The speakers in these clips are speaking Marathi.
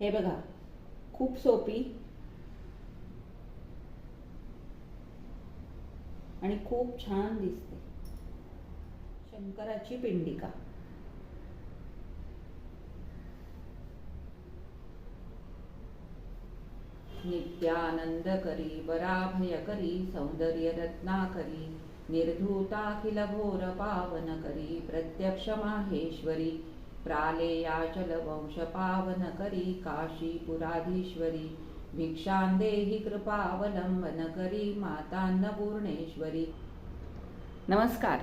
हे बघा. खूप सोपी आणि खूप छान दिसते. शंकराची पिंडिका. नित्यानंद करी बराभय करी सौंदर्य रत्नाकरी निर्धूताखिल घोर पावन करी प्रत्यक्ष माहेश्वरी प्रालेया वंश पावन करी काशीपुराधीश्वरी भिक्षां देहि कृपावलंबन करी मातान्नपूर्णेश्वरी नमस्कार.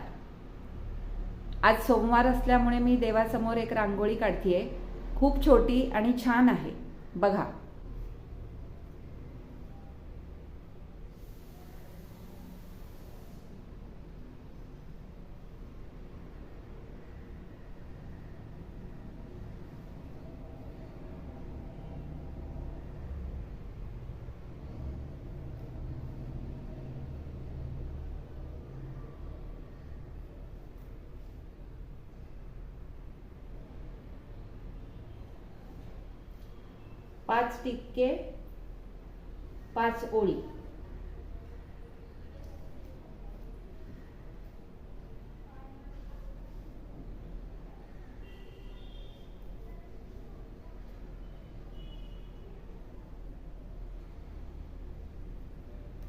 आज सोमवार असल्यामुळे मी देवासमोर एक रांगोळी काढतीये. खूप छोटी आणि छान आहे. बघा. पाच टिक्के पाच ओळी.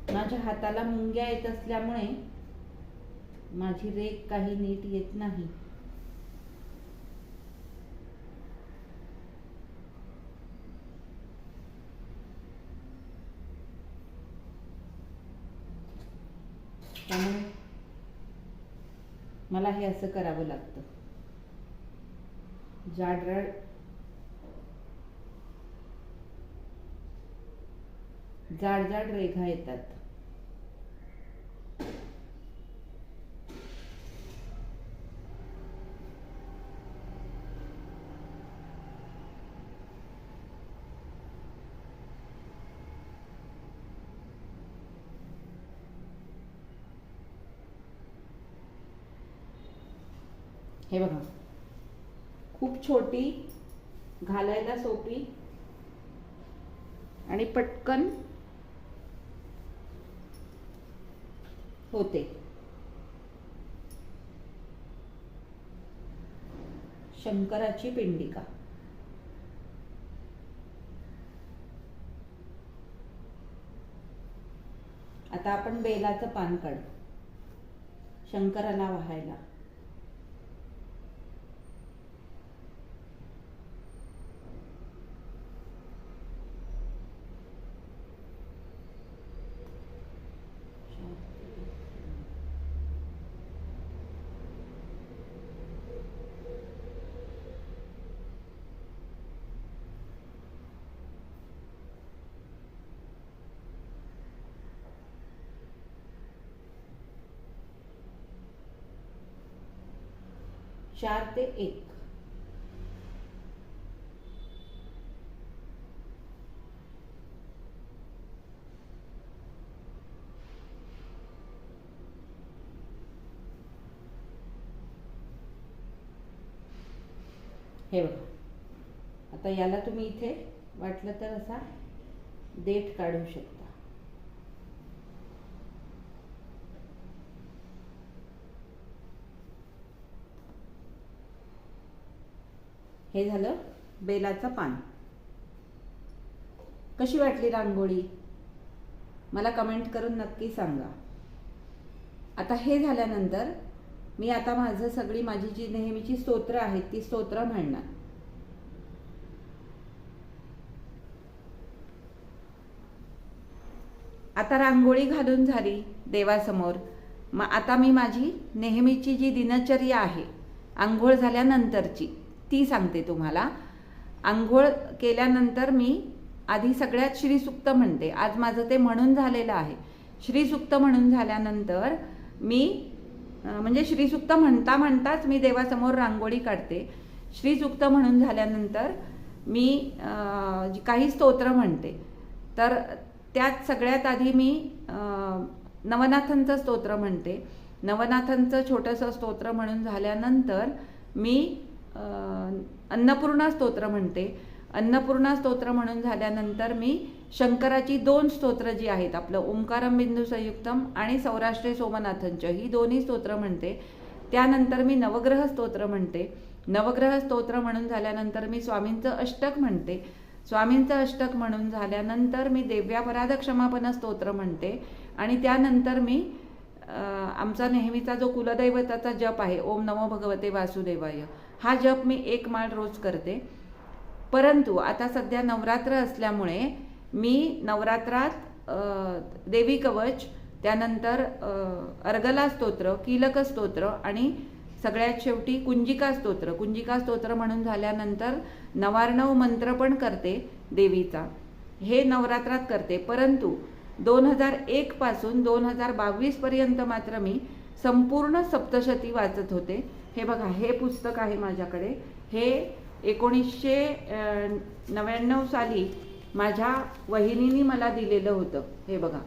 माझ्या हाताला मुंग्या येत असल्यामुळे माझी रेख काही नीट येत नाही. त्यामुळे मला हे असं करावं लागतं. जाडराड जाड जाड रेघा येतात. हे बघा. खूप छोटी घालायला सोपी आणि पटकन होते. शंकराची पिंडिका. आता आपण बेलाचं पान काढू. शंकराला वाहायला. चार ते एक. हे बघा. आता याला तुम्ही इथे वाटलं तर असा देठ काढू शकता. हे झालं बेलाचं पान. कशी वाटली रांगोळी? मला कमेंट करून नक्की सांगा. आता हे झाल्यानंतर मी आता माझं सगळी माझी जी नेहमीची स्तोत्र आहेत ती स्तोत्र म्हणणार. आता रांगोळी घालून झाली देवासमोर. मग आता मी माझी नेहमीची जी दिनचर्या आहे आंघोळ झाल्यानंतरची. ती सांगते तुम्हाला. आंघोळ केल्यानंतर मी आधी सगळ्यात श्रीसुक्त म्हणते. आज माझं ते म्हणून झालेलं आहे. श्रीसुक्त म्हणून झाल्यानंतर मी म्हणजे श्रीसुक्त म्हणता म्हणताच मी देवासमोर रांगोळी काढते. श्रीसुक्त म्हणून झाल्यानंतर मी काही स्तोत्र म्हणते. तर त्यात सगळ्यात आधी मी नवनाथांचं स्तोत्र म्हणते. नवनाथांचं छोटंसं स्तोत्र म्हणून झाल्यानंतर मी अन्नपूर्णा स्तोत्र म्हणते. अन्नपूर्णा स्तोत्र म्हणून झाल्यानंतर मी शंकराची दोन स्तोत्र जी आहेत आपलं ओंकारम बिंदू संयुक्तम आणि सौराष्ट्रे सोमनाथनच ही दोन्ही स्तोत्र म्हणते. त्यानंतर मी नवग्रह स्तोत्र म्हणते. नवग्रह स्तोत्र म्हणून झाल्यानंतर मी स्वामींचं अष्टक म्हणते. स्वामींचं अष्टक म्हणून झाल्यानंतर मी देव्यापराध क्षमापन स्तोत्र म्हणते. आणि त्यानंतर मी आमचा नेहमीचा जो कुलदैवताचा जप आहे ओम नमो भगवते वासुदेवाय हा जप मी एक माळ रोज करते. परंतु आता सध्या नवरात्र असल्यामुळे मी नवरात्रात देवी कवच त्यानंतर अर्गला स्तोत्र कीलक स्तोत्र आणि सगळ्यात शेवटी कुंजिका स्तोत्र. कुंजिका स्तोत्र म्हणून झाल्यानंतर नवार्णव मंत्र पण करते देवीचा. हे नवरात्रात करते. परंतु दोन हजार एकपासून दोन हजार बावीसपर्यंत मात्र मी संपूर्ण सप्तशती वाचत होते. हे बघा हे पुस्तक आहे माझ्याकडे. हे एकोणीसशे नव्याण्णव साली माझ्या वहिनीनी मला दिलेलं होतं. हे बघा.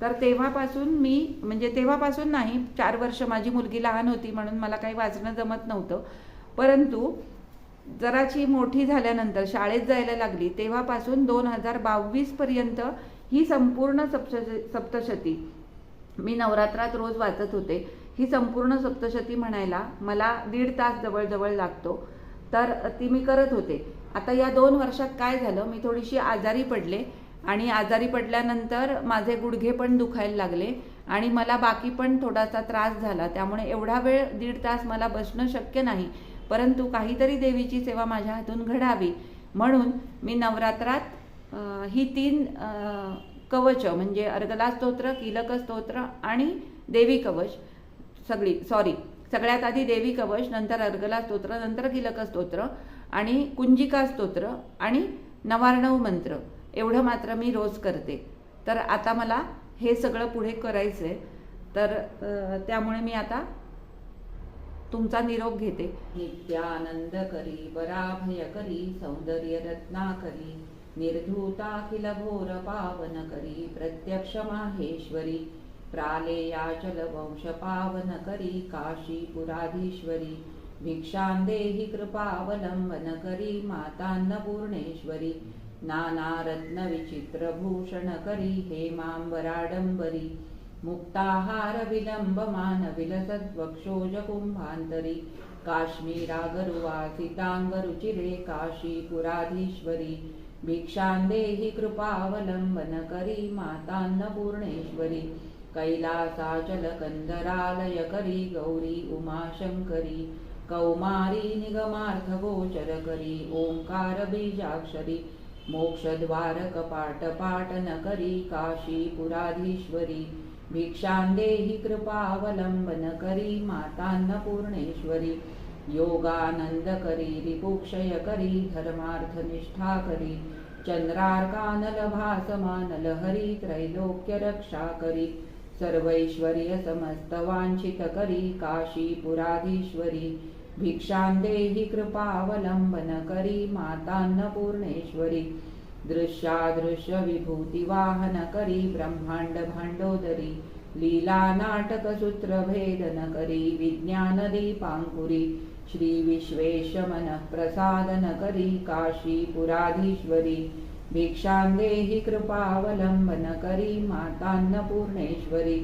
तर तेव्हापासून मी म्हणजे तेव्हापासून नाही चार वर्ष माझी मुलगी लहान होती म्हणून मला काही वाचणं जमत नव्हतं. परंतु जराची मोठी झाल्यानंतर शाळेत जायला लागली तेव्हापासून दोन हजार बावीसपर्यंत ही संपूर्ण सप्त सप्तशती मी नवरात्रात रोज वाचत होते. ही संपूर्ण सप्तशती म्हणायला मला दीड तास जवळजवळ लागतो. तर ती मी करत होते. आता या दोन वर्षात काय झालं मी थोडीशी आजारी पडले आणि आजारी पडल्यानंतर माझे गुडघे पण दुखायला लागले आणि मला बाकी पण थोडासा त्रास झाला. त्यामुळे एवढा वेळ दीड तास मला बसणं शक्य नाही परंतु काहीतरी देवीची सेवा माझ्या हातून घडावी. म्हणून मी नवरात्रात ही तीन कवच म्हणजे अर्गला स्तोत्र किलक स्तोत्र आणि देवी कवच सगळी सॉरी सगळ्यात आधी देवी कवच नंतर अर्गला स्तोत्र नंतर किलक स्तोत्र आणि कुंजिका स्तोत्र आणि नवार्णव मंत्र. एवढं मात्र मी रोज करते. तर आता मला हे सगळं पुढे करायचं आहे तर त्यामुळे मी आता तुमचा निरोप घेते. नित्यानंद करी पराभय करी सौंदर्य रत्नाकरी निर्धूताखिल घोर पावन करी प्रत्यक्ष माहेश्वरी प्रालेयाचल वंश पावन करी काशी पुराधीश्वरी भिक्षां देहि करी मातान्नपूर्णेश्वरी नाना रत्न विचित्र भूषण करी हेमांबराडंबरी मुक्ताहार काशीपुराधीश्वरी भिक्षां देहि कृपावलंबन करी मातान्नपूर्णेश्वरी कैलासाचल कंदरालय करी गौरी उमाशंकरी कौमारी निगमार्थ गोचर करी ओंकार बीजाक्षरी मोक्षद्वार कपाट करी काशीपुराधीश्वरी भिक्षां देहि कृपावलंबन करी मातान्नपूर्णेश्वरी योगानंद करी रिपुक्षय करी धर्मार्थ निष्ठा करी चंद्रार्कानल भासमानल त्रैलोक्य करी सर्वैश्वर्य समस्तवांछित करी काशीपुराधीश्वरी भिक्षां देहि कृपावलंबन करी मातान्नपूर्णेश्वरी दृश्यादृश्य विभूती वाहन करी ब्रह्मांड भांडोदरी लीला नाटक सूत्र भेदन करी विज्ञान दीपांकुरी श्री विश्वेश मन प्रसादन करी काशी पुराधीश्वरी भिक्षां देहि कृपावलंबन करी मातान्नपूर्णेश्वरी।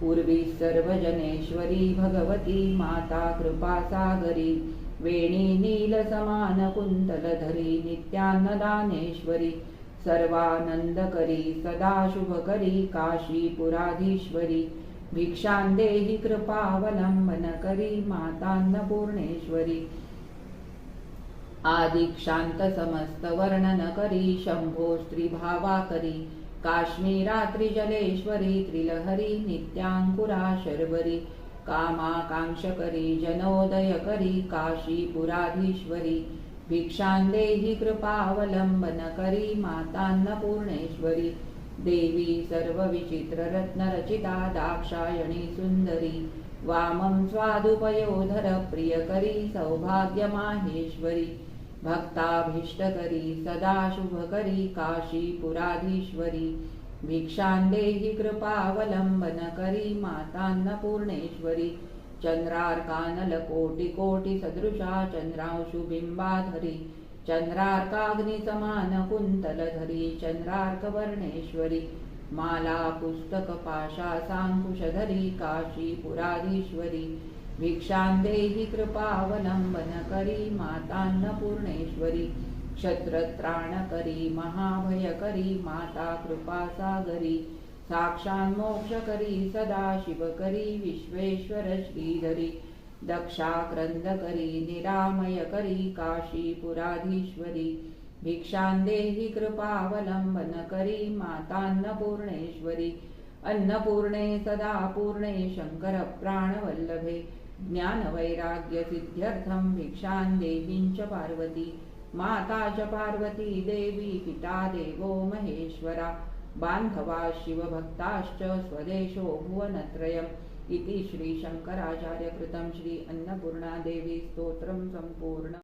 पूर्वी सर्वजनेश्वरी भगवती माता कृपासागरी वेणी नील समान कुंतलधरी नित्यान्नदानेश्वरी। सर्वानंद करी सदा शुभ करी काशीपुराधीश्वरी भिक्षां देहि कृपावलम्बन करी मातान्नपूर्णेश्वरी। आदिक्षांत समस्त वर्णन करी शंभो स्त्री भावा करी काश्मीरात्री जलेश्वरी त्रिलहरी नित्यांकुरा शर्वरी कामाकांक्ष करी जनोदय करी काशीपुराधीश्वरी भिक्षां देहि कृपावलंबन करी मातान्नपूर्णेश्वरी देवी सर्व विचित्र रत्न रचिता दाक्षायणी सुंदरी वामं स्वादुपयोधर प्रियकरी सौभाग्य माहेश्वरी भक्ताभीष्टकरी सदाशुभकरी काशीपुराधीश्वरी भिक्षान्देहि कृपावलम्बनकरी मातान्नपूर्णेश्वरी चन्द्रार्कानलकोटिकोटिसदृशा चन्द्रांशुबिम्बाधरी चन्द्रार्काग्निसमानकुन्तलधरी चन्द्रार्कवर्णेश्वरी माला पुस्तकपाशासाङ्कुशधरी काशीपुराधीश्वरी चंद्रांशु बिंबाधरी करी मातान्नपूर्णेश्वरी चंद्रार्कवर्णेश्वरी माला करी मातान्नपूर्णेश्वरी क्षत्रत्राणकरी महाभयकरी माता कृपासागरी साक्षान्मोक्षकरी सदाशिवकरी विश्वेश्वर श्रीधरी दक्षाक्रन्दकरी निरामयकरी काशीपुराधीश्वरी भिक्षां देहि कृपावलंबन करी मातान्नपूर्णेश्वरी अन्नपूर्णे सदा पूर्णे शङ्कर प्राणवल्लभे ज्ञानवैराग्यसिद्ध्यर्थं भिक्षां देवीं च पार्वती माता च पार्वती देवी पिता देवो महेश्वरा बान्धवा शिवभक्ताश्च स्वदेशो भुवनत्रयम् इति श्रीशङ्कराचार्यकृतं श्री अन्नपूर्णादेवी स्तोत्रं सम्पूर्ण।